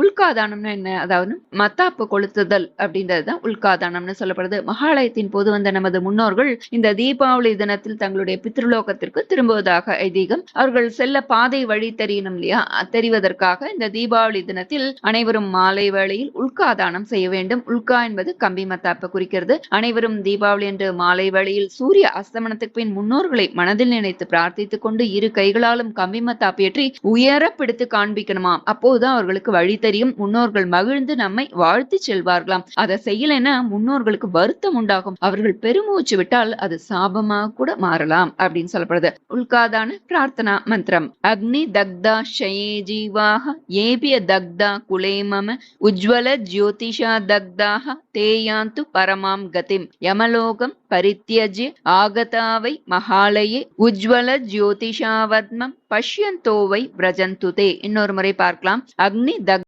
உள்காதானம்னா என்ன? அதாவது மத்தாப்பு கொளுத்துதல் அப்படின்றது தான் உள்காதானம்னு சொல்லப்படுது. மகாலயத்தின் போது வந்த நமது முன்னோர்கள் இந்த தீபாவளி தினத்தில் தங்களுடைய பித்ருலோகத்திற்கு திரும்புவதாக ஐதீகம். அவர்கள் செல்ல பாதை வழி தெரியணும் இல்லையா? தெரிவதற்காக இந்த தீபாவளி தினத்தில் அனைவரும் மாலை வேளையில் உள்காதானம் செய்ய வேண்டும். உல்கா என்பது கம்பி மத்தாப்பு குறிக்கிறது. அனைவரும் தீபாவளி என்று மாலை வேளையில் சூரிய அஸ்தமனத்துக்கு பின் முன்னோர்களை மனதில் நினைத்து பிரார்த்தித்துக் கொண்டு இரு கைகளாலும் கம்பி மத்தாப்பு ஏற்றி உயர பிடித்து காண்பிக்கணுமாம். அப்போதுதான் அவர்களுக்கு வழி தெரியும். முன்னோர்கள் மகிழ்ந்து நம்மை வாழ்த்து செல்வார்களாம். அதை செய்யலைன்னா முன்னோர்களுக்கு வருத்தம் உண்டாகும். அவர்கள் பெருமூச்சு விட்டால் அது சாபமாக கூட மாறலாம் அப்படின்னு சொல்லப்படுது. உல்காதான பிரார்த்தனா மந்திரம் அக்னி தக்தா ஷயே ஜீவாக ஏபிய தக்தா குலே மம உஜ்வல ஜோதிஷா தக்தாக தேயாந்து பரமாம் கதிம் யமலோகம் பரித்யஜ்ய ஆகதாவை மகாலயே உஜ்வல ஜோதிஷாவத்மம் பஷ்யந்தோவை பிரஜந்துதே இன்னொரு முறை பார்க்கலாம். அக்னி தக்